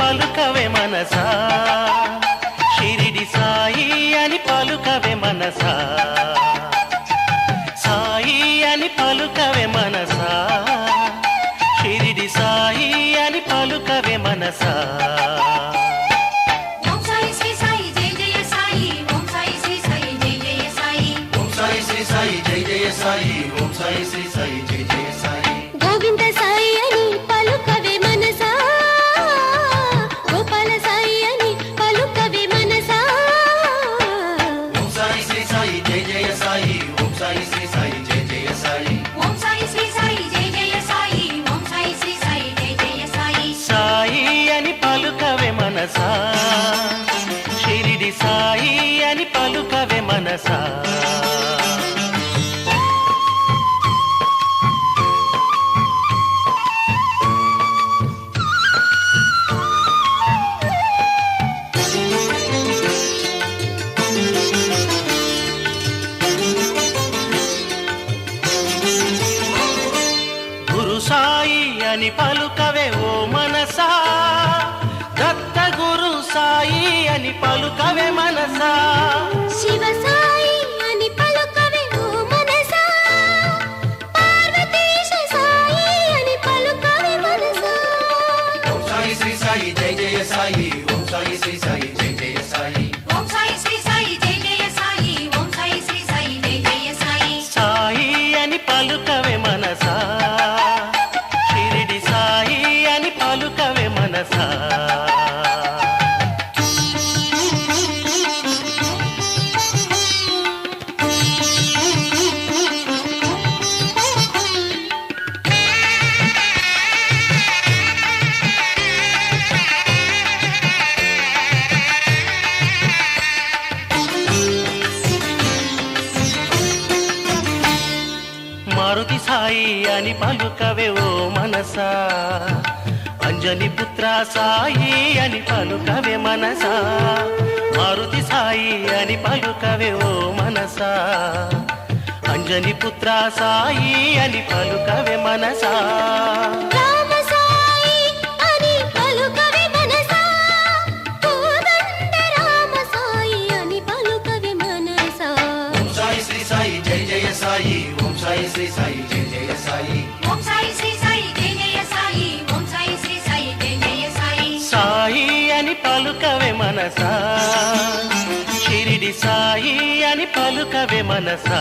పలుకవే మనసా. షిరిడి సాయి అని పలుకవే మనసా. సాయి అని పలుకవే మనసా. షిరిడి సాయి అని పలుకవే మనసా. సాయి సాయి జయ సాయి. సాయి సాయి జయ సాయి. ఓం సాయి శ్రీ సాయి జయ సాయి. సాయి సాయి జయ సాయి శ్రీ సాయి అని పలుకవే ఓ మనసా. దత్త గురు సాయి అని పలుకవే మనసా. శివ సాయి అని పలుకవే ఓ మనసా. పార్వతీశ సాయి అని పలుకవే మనసా. ఓం సాయి శ్రీ సాయి జై జయ సాయి ఓం సాయి శ్రీ జయ సాయి. కథ మారుతి సాయి అని పలుకవే ఓ మనసా. అంజని పుత్ర సాయి అని పలుకవే మనసా. మారుతి సాయి అని పలుకవే ఓ మనసా. అంజని పుత్ర సాయి అని పలుకవే మనసా. రామ సాయి అని పలుకవే మనసా. కోదండ రామ సాయి అని పలుకవే మనసా. ఓం సాయి శ్రీ సాయి జై జయ సాయి. ఓం సాయి శ్రీ జయ సాయి పలుకవే మనసా. షిరిడి సాయి అని పలుకవే మనసా.